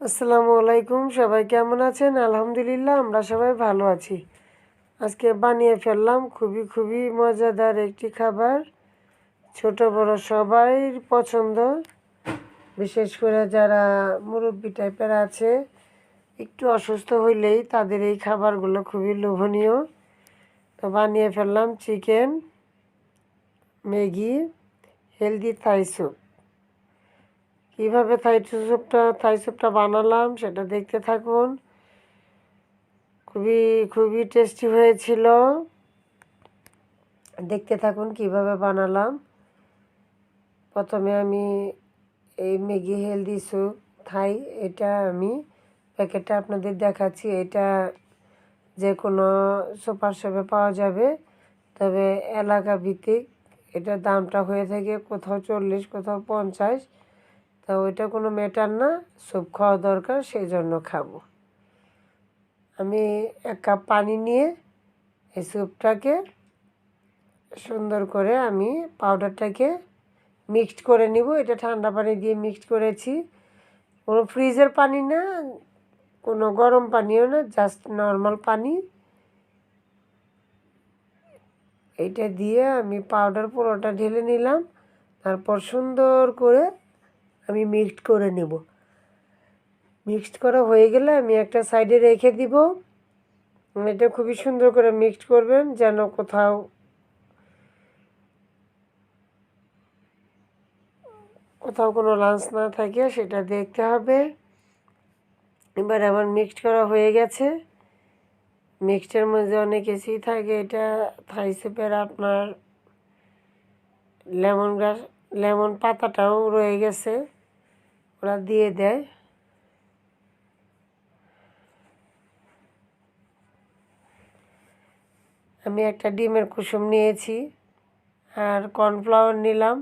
আসসালামু আলাইকুম, সবাই কেমন আছেন? আলহামদুলিল্লাহ, আমরা সবাই ভালো আছি। আজকে বানিয়ে ফেললাম খুবই খুবই মজাদার একটি খাবার। ছোট বড় সবাই পছন্দ। বিশেষ করে যারা মুরব্বী টাইপের আছে, একটু অসুস্থ হইলেই তাদের এই খাবারগুলো খুবই লোভনীয়। তো বানিয়ে ফেললাম chicken, Maggi, healthy Thai soup. কীভাবে থাই স্যুপটা থাই স্যুপটা বানালাম, সেটা দেখতে থাকুন। খুবই খুবই টেস্টি হয়েছিল। দেখতে থাকুন কীভাবে বানালাম। প্রথমে আমি এই ম্যাগি হেলদি স্যুপ থাই এটা আমি প্যাকেটটা আপনাদের দেখাচ্ছি। এটা যে কোনো সুপার শপে পাওয়া যাবে। তবে এলাকা ভিত্তিক এটার দামটা হয়ে থাকে কোথাও চল্লিশ, কোথাও পঞ্চাশ। তা ওইটা কোনো ম্যাটার না স্যুপ খাওয়া দরকার সেই জন্য খাব। আমি এক কাপ পানি নিয়ে এই স্যুপটাকে সুন্দর করে আমি পাউডারটাকে মিক্সড করে নিব। এটা ঠান্ডা পানি দিয়ে মিক্সড করেছি। কোনো ফ্রিজের পানি না, কোনো গরম পানিও না জাস্ট নর্মাল পানি। এটা দিয়ে আমি পাউডার পুরোটা ঢেলে নিলাম। তারপর সুন্দর করে আমি মিক্সড করে নেব। মিক্সড করা হয়ে গেলে আমি একটা সাইডে রেখে দিব। এটা খুবই সুন্দর করে মিক্সড করবেন যেন কোথাও কোথাও কোনো লাঞ্চ না থাকে, সেটা দেখতে হবে। এবার আমার মিক্সড করা হয়ে গেছে। মিক্সডের মধ্যে অনেক কিছুই থাকে, এটা থাই আপনার লেমন গাছ লেমন পাতাটাও রয়ে গেছে। ওরা দিয়ে দেয়। আমি একটা ডিমের কুসুম নিয়েছি আর কর্নফ্লাওয়ার নিলাম।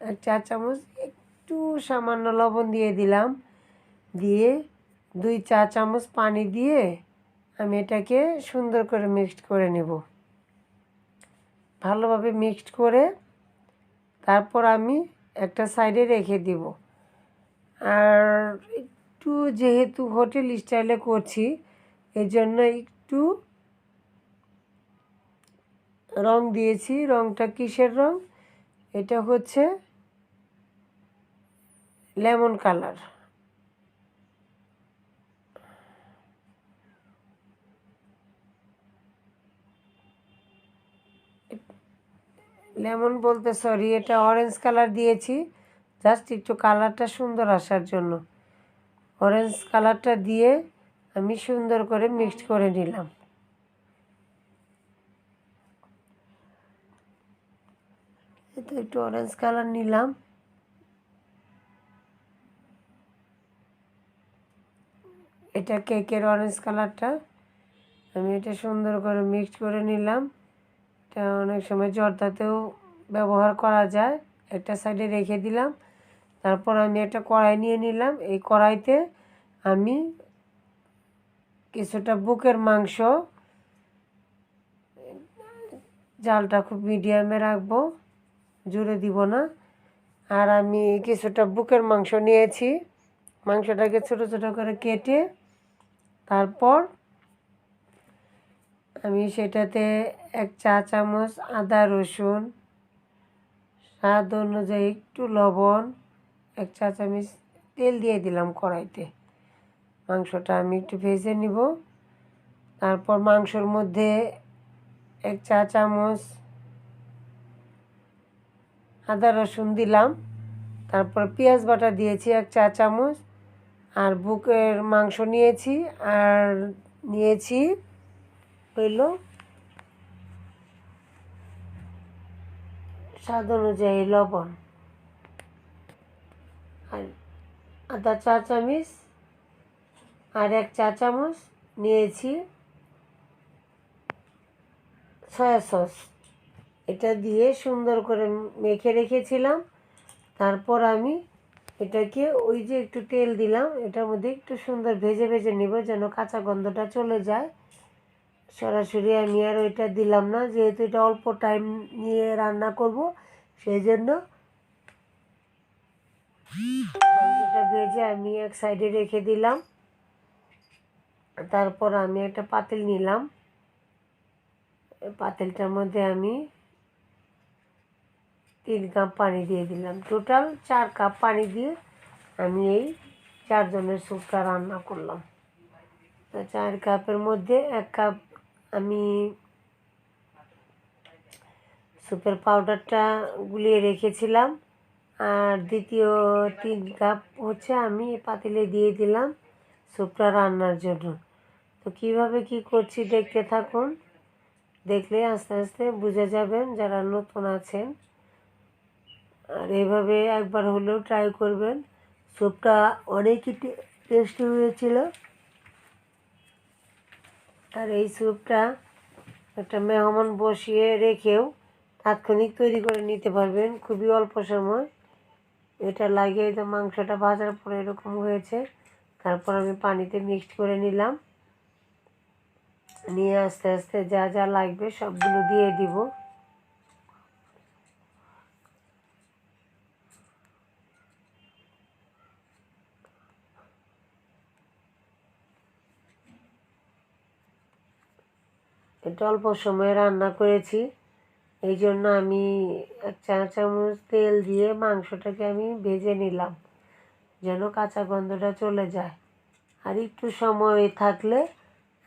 এক চা চামচ, একটু সামান্য লবণ দিয়ে দিলাম। দিয়ে দুই চা চামচ পানি দিয়ে আমি এটাকে সুন্দর করে মিক্সড করে নেব। ভালোভাবে মিক্সড করে তারপর আমি একটা সাইডে রেখে দিব। আর একটু যেহেতু হোটেল স্টাইলে করছি এই জন্য একটু রং দিয়েছি। রংটা কিসের রং? এটা হচ্ছে লেমন কালার। লেমন বলতে সরি এটা অরেঞ্জ কালার দিয়েছি। জাস্ট একটু কালারটা সুন্দর আসার জন্য। অরেঞ্জ কালারটা দিয়ে আমি সুন্দর করে মিক্সড করে নিলাম। তো একটু অরেঞ্জ কালার নিলাম। এটা কেকের অরেঞ্জ কালারটা আমি এটা সুন্দর করে মিক্সড করে নিলাম। এটা অনেক সময় জর্দাতেও ব্যবহার করা যায়। একটা সাইডে রেখে দিলাম, তারপর আমি একটা কড়াই নিয়ে নিলাম। এই কড়াইতে আমি কিছুটা বুকের মাংস, জালটা খুব মিডিয়ামে রাখব, জুড়ে দিব না। আর আমি কিছুটা বুকের মাংস নিয়েছি। মাংসটাকে ছোটো ছোটো করে কেটে, তারপর আমি সেটাতে এক চা চামচ আদা রসুন, স্বাদ অনুযায়ী একটু লবণ, এক চা চামচ তেল দিয়ে দিলাম কড়াইতে। মাংসটা আমি একটু ভেজে নিব। তারপর মাংসর মধ্যে এক চা চামচ আদা রসুন দিলাম। তারপর পেঁয়াজ বাটা দিয়েছি এক চা চামচ। আর বুকের মাংস নিয়েছি, আর নিয়েছি হইল স্বাদ অনুযায়ী লবণ আর আদা চা চামচ আর এক চা চামচ নিয়েছি সয়া সস। এটা দিয়ে সুন্দর করে মেখে রেখেছিলাম। তারপর আমি এটাকে ওই যে একটু তেল দিলাম, এটার মধ্যে একটু সুন্দর ভেজে ভেজে নেব যেন কাঁচা গন্ধটা চলে যায়। সরাসরি আমি আর ওইটা দিলাম না, যেহেতু এটা অল্প টাইম নিয়ে রান্না করব সেই জন্য এটা ভেজে আমি এক সাইডে রেখে দিলাম। তারপর আমি একটা পাতিল নিলাম। পাতিলটার মধ্যে আমি তিন কাপ পানি দিয়ে দিলাম। টোটাল চার কাপ পানি দিয়ে আমি এই চারজনের স্যুপটা রান্না করলাম। তো চার কাপের মধ্যে এক কাপ আমি স্যুপের পাউডারটা গুলিয়ে রেখেছিলাম। আর দ্বিতীয় তিন কাপ হচ্ছে আমি পাতিলে দিয়ে দিলাম স্যুপটা রান্নার জন্য। তো কীভাবে কি করছি দেখতে থাকুন। দেখলে আস্তে আস্তে বুঝে যাবেন যারা নতুন আছেন। আর এভাবে একবার হলেও ট্রাই করবেন। স্যুপটা অনেকই টেস্টি হয়েছিল। আর এই স্যুপটা একটা মেহমান বসিয়ে রেখেও তাৎক্ষণিক তৈরি করে নিতে পারবেন। খুবই অল্প সময়। এটা লাগিয়ে তো মাংসটা ভাজার পরে এরকম হয়েছে। তারপর আমি পানিতে মিক্সড করে নিলাম। নিয়ে আস্তে আস্তে যা যা লাগবে সবগুলো দিয়ে দিব। এটা অল্প সময়ে রান্না করেছি। এই জন্য আমি এক চা চামচ তেল দিয়ে মাংসটাকে আমি ভেজে নিলাম, যেন কাঁচা গন্ধটা চলে যায়। আর একটু সময় থাকলে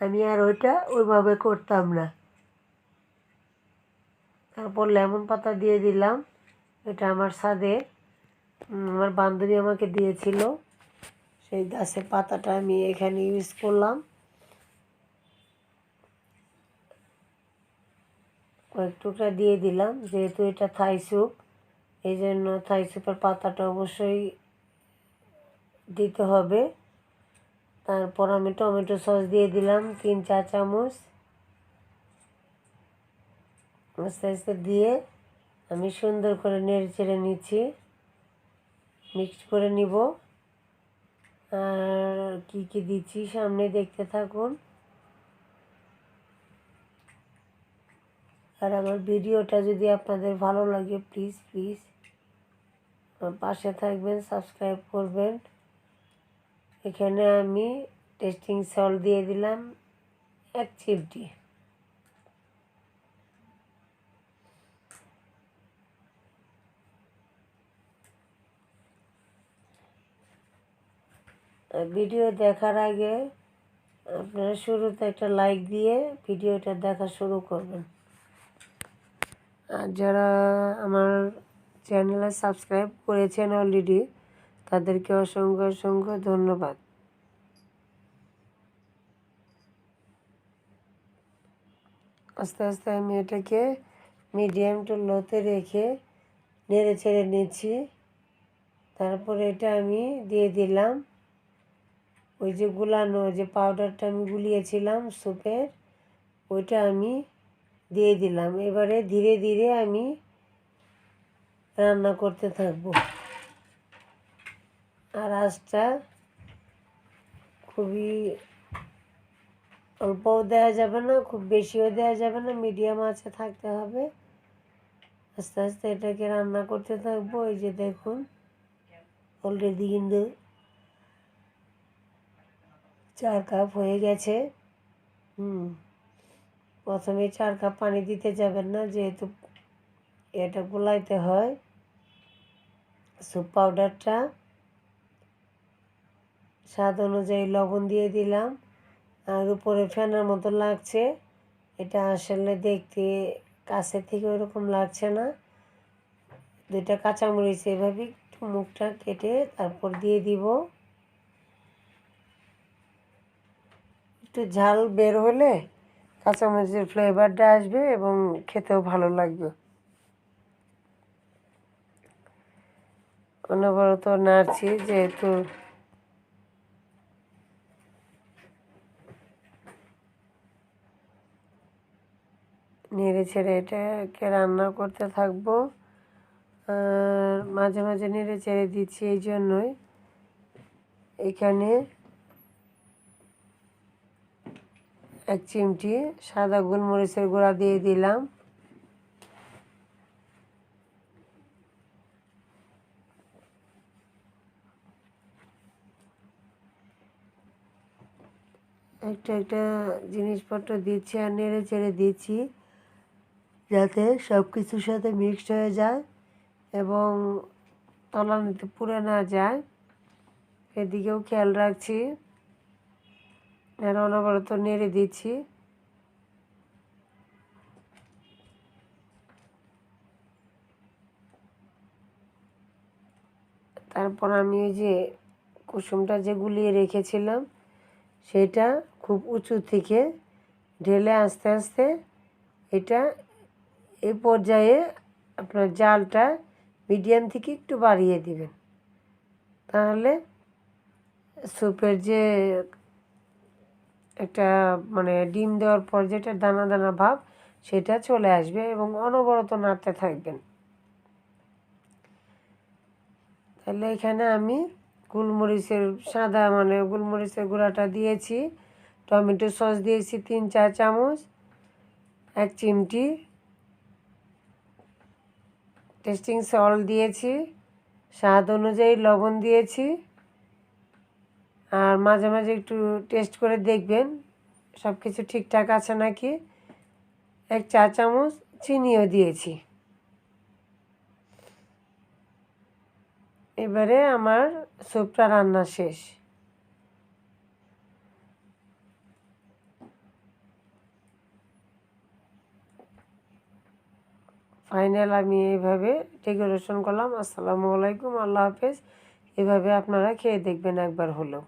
আমি আর ওইটা ওইভাবে করতাম না। তারপর লেমন পাতা দিয়ে দিলাম, এটা আমার স্বাদে। আমার বান্ধবী আমাকে দিয়েছিল, সেই গাছের পাতাটা আমি এখানে ইউজ করলাম। কয়েকটুকরা দিয়ে দিলাম, যেহেতু এটা থাই স্যুপ এই জন্য থাই স্যুপের পাতাটা অবশ্যই দিতে হবে। তারপর আমি টমেটো সস দিয়ে দিলাম তিন চা চামচ। আস্তে আস্তে দিয়ে আমি সুন্দর করে নেড়ে চেড়ে নিচ্ছি। মিক্সড করে নিব। আর কী কী দিচ্ছি সামনে দেখতে থাকুন। আর আমার ভিডিওটা যদি আপনাদের ভালো লাগে প্লিজ প্লিজ পাশে থাকবেন সাবস্ক্রাইব করবেন। এখানে আমি টেস্টিং সল্ট দিয়ে দিলাম, এক চিমটি। ভিডিও দেখার আগে আপনারা শুরুতে একটা লাইক দিয়ে ভিডিওটা দেখা শুরু করবেন। আর যারা আমার চ্যানেলে সাবস্ক্রাইব করেছেন অলরেডি তাদেরকে অসংখ্য অসংখ্য ধন্যবাদ। আস্তে আস্তে আমি এটাকে মিডিয়াম টু লোতে রেখে নেড়ে ছেড়ে নিচ্ছি। তারপরে এটা আমি দিয়ে দিলাম। ওই যে গুলানো যে পাউডারটা আমি গুলিয়েছিলাম স্যুপের ওইটা আমি দিয়ে দিলাম। এবারে ধীরে ধীরে আমি রান্না করতে থাকব। আর আঁচটা খুবই অল্পও দেওয়া যাবে না, খুব বেশিও দেওয়া যাবে না, মিডিয়াম আঁচে থাকতে হবে। আস্তে আস্তে এটাকে রান্না করতে থাকব। এই যে দেখুন অলরেডি কিন্তু চার কাপ হয়ে গেছে। হুম। প্রথমে চার কাপ পানি দিতে যাবেন না, যেহেতু এটা গোলাইতে হয়। স্যুপ পাউডারটা স্বাদ অনুযায়ী লবণ দিয়ে দিলাম। আর উপরে ফ্যানের মতো লাগছে। এটা আসলে দেখতে কাছের থেকে ওরকম লাগছে না। দুইটা কাঁচামরিচ এভাবে একটু মুখটা কেটে তারপর দিয়ে দিব। একটু ঝাল বের হলে কাঁচামরিচের ফ্লেভারটা আসবে এবং খেতেও ভালো লাগবে। অনবরত নাড়ছি যেহেতু নেড়ে ছেড়ে এটাকে রান্না করতে থাকব। আর মাঝে মাঝে নেড়ে ছেড়ে দিচ্ছি এই জন্যই। এখানে এক চিমটি, সাদা গোলমরিচের গুঁড়া দিয়ে দিলাম। একটা একটা জিনিসপত্র দিচ্ছি আর নেড়ে চেড়ে দিচ্ছি যাতে সব কিছুর সাথে মিক্সড হয়ে যায় এবং তলানিতে পুড়ে না যায়। এদিকেও খেয়াল রাখছি। আর অনবরত নেড়ে দিচ্ছি। তারপর আমি ওই যে কুসুমটা যে গুলিয়ে রেখেছিলাম, সেটা খুব উঁচু থেকে ঢেলে আস্তে আস্তে এটা এই পর্যায়ে আপনার জালটা মিডিয়াম থেকে একটু বাড়িয়ে দিবেন। তাহলে স্যুপের যে একটা মানে ডিম দেওয়ার পর যেটা দানা দানা ভাব, সেটা চলে আসবে এবং অনবরত নাড়তে থাকবেন। তাহলে এখানে আমি গোলমরিচের সাদা মানে গোলমরিচের গুঁড়াটা দিয়েছি, টমেটো সস দিয়েছি তিন চার চামচ, এক চিমটি, টেস্টিং সল্ট দিয়েছি, স্বাদ অনুযায়ী লবণ দিয়েছি। আর মাঝে মাঝে একটু টেস্ট করে দেখবেন সব কিছু ঠিকঠাক আছে নাকি? এক চা চামচ চিনিও দিয়েছি। এবারে আমার স্যুপটা রান্না শেষ। ফাইনাল আমি এইভাবে ডেকোরেশন করলাম। আসসালামু আলাইকুম, আল্লাহ হাফেজ। এভাবে আপনারা খেয়ে দেখবেন একবার হলো।